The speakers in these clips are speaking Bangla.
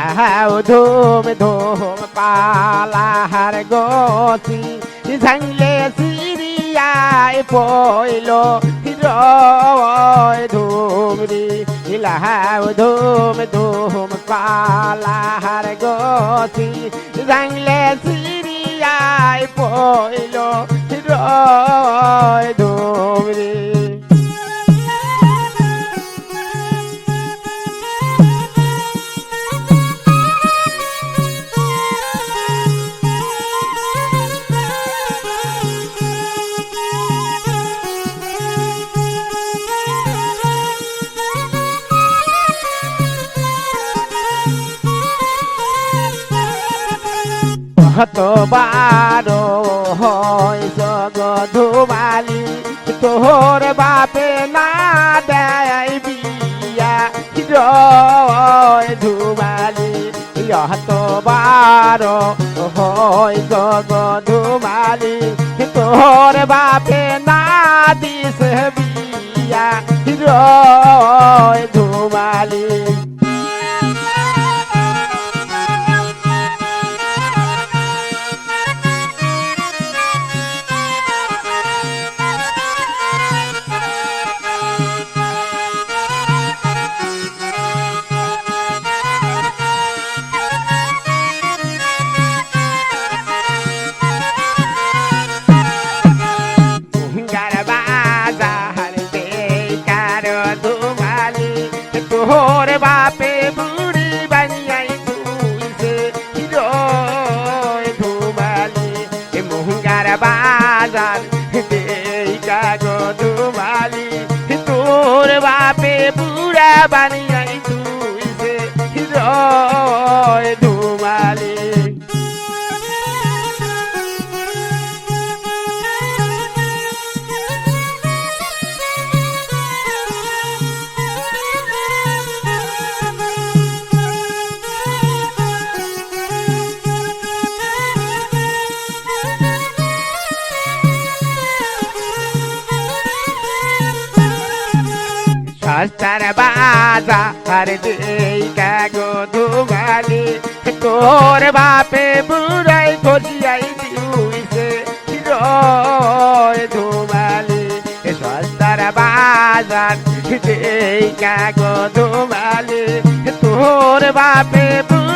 লাহাও ধুম ধুম পালাহার গতি ঝাংলে সিরিয়ায় পইল রয় ধুমরি। লাহাও ধুম ধুম পালাহার গতি ঝাংলে সিরিয়ায় পইল রয় ধুমরি। কত বারো হয় জগধুমালি তোর বাপে না দেয় বিয়া, জয় ধুমালি যত বারো হয় জগধুমালি তোর বাপে না দিস বিয়া, জয় ধুমালি তোর বাপে বুড়ি বানিয়াই তুইছে রয় ধুমালি। মুঙ্গার বাজার বেকার ধুমালি। তোর বাপে বুড়া বানিয়াই সস্তার বাজার দেই কাগো ধুমালি তোর বাপে বুড়াই গলিয়াই দিউইছে রয় ধুমালি সস্তার বাজার দেই কাগো ধুমালি তোর বাপে বুড়াই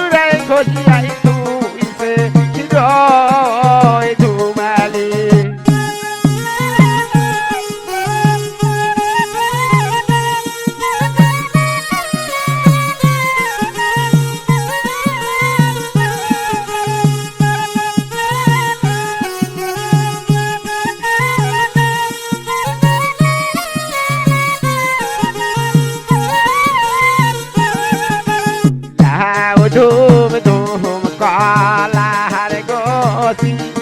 ধুম কলাহার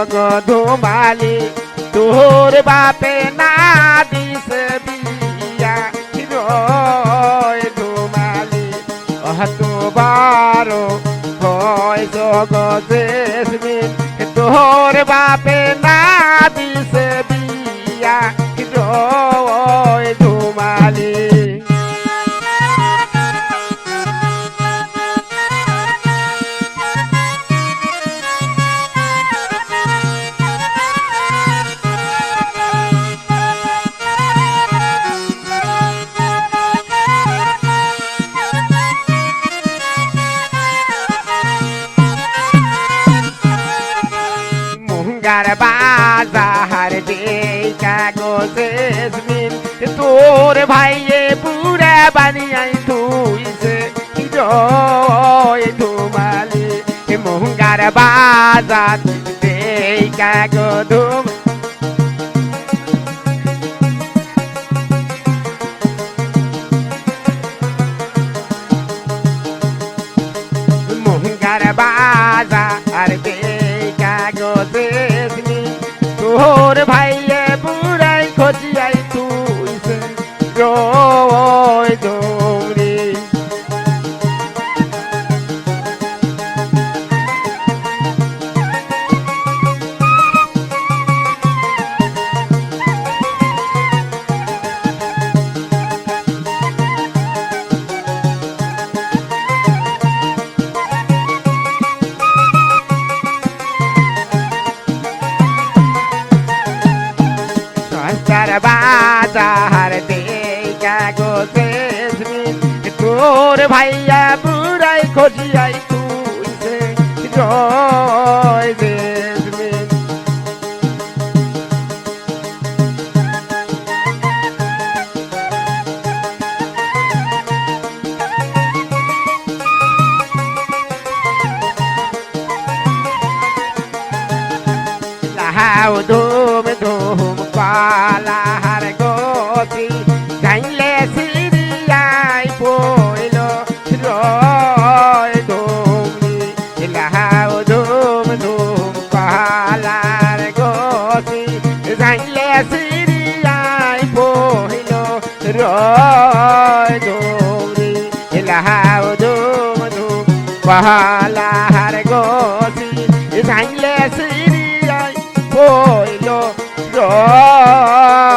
জগধুমালি তোর বাপে না দিছে বিয়া রয় ধুমালি কত বারো হয় জেসমিন তোর বাপে না দিস در بازار دیگه گوزز مین دور بھائی پورا بنی آئی توی سے جوی تو مالی مونگر بازار دیگه گوزز রয় দৌড়ি। সস্তার ভাইয়া বুড়াই খোঁজিয়াই লাহাও ধুম লাহাও ধুম ধুম পালাহার গতি জাইলে সিরিয়াই পইল রয়